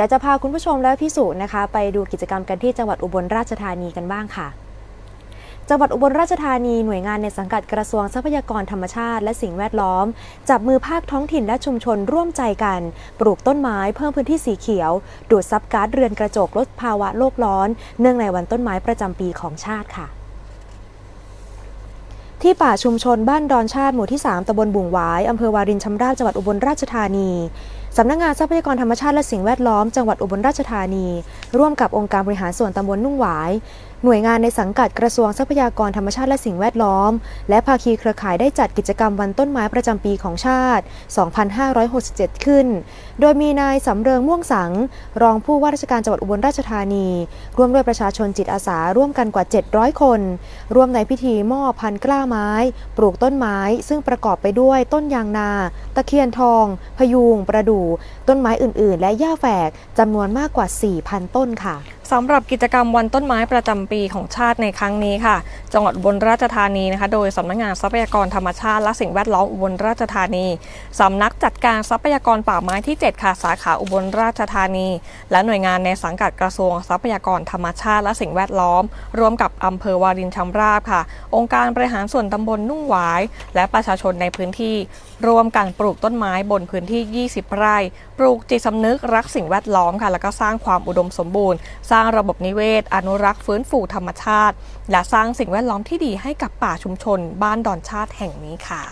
ดี๋ยวจะพาคุณผู้ชมและพี่สุนะคะ ไปดูกิจกรรมกันที่จังหวัดอุบลราชธานีกันบ้างค่ะจังหวัดอุบลราชธานีหน่วยงานในสังกัดกระทรวงทรัพยากรธรรมชาติและสิ่งแวดล้อม จับมือภาคท้องถิ่นและชุมชนร่วมใจกัน ปลูกต้นไม้เพิ่มพื้นที่สีเขียว ดูดซับก๊าซเรือนกระจกลดภาวะโลกร้อน เนื่องในวันต้นไม้ประจำปีของชาติค่ะที่ป่าชุมชนบ้านดอนชาติหมู่ที่ 3ตำบลบุ่งหวาย อำเภอวารินชำราบจังหวัดอุบลราชธานี สำนักงานทรัพยากรธรรมชาติและสิ่งแวดล้อมจังหวัดอุบลราชธานี ร่วมกับองค์การบริหารส่วนตำบลนุ่งหวาย หน่วยงานในสังกัดกระทรวงทรัพยากรธรรมชาติและสิ่งแวดล้อม และภาคีเครือข่ายได้จัดกิจกรรมวันต้นไม้ประจำปีของชาติ 2567 ขึ้น โดยมีนายสำเริงม่วงสัง รองผู้ว่าราชการจังหวัดอุบลราชธานี ร่วมด้วยประชาชนจิตอาสาร่วมกันกว่า 700 คน ร่วมในพิธีมอบพันกล้าไม้ ปลูกต้นไม้ ซึ่งประกอบไปด้วยต้นยางนา ตะเคียนทอง พยุง ประดู่ต้นไม้อื่น ๆ และหญ้าแฝกจำนวนมากกว่า 4,000 ต้นค่ะ สำหรับกิจกรรมวันต้นไม้ประจำปีของชาติในครั้งนี้ค่ะ จังหวัดอุบลราชธานีนะคะ โดยสำนักงานทรัพยากรธรรมชาติและสิ่งแวดล้อมอุบลราชธานีสำนักจัดการทรัพยากรป่าไม้ที่ 7 ค่ะสาขาอุบลราชธานี และหน่วยงานในสังกัดกระทรวงทรัพยากรธรรมชาติและสิ่งแวดล้อม ร่วมกับอำเภอวารินชำราบค่ะ องค์การบริหารส่วนตำบลนุ่งหวาย และประชาชนในพื้นที่ร่วมกันปลูกต้นไม้บนพื้นที่ 20 ไร่ ปลูกจิตสำนึกรักสิ่งแวดล้อมค่ะ แล้วก็สร้างความอุดมสมบูรณ์สร้างระบบนิเวศ อนุรักษ์ฟื้นฟูธรรมชาติ และสร้างสิ่งแวดล้อมที่ดีให้กับป่าชุมชน บ้านดอนชาติแห่งนี้ค่ะ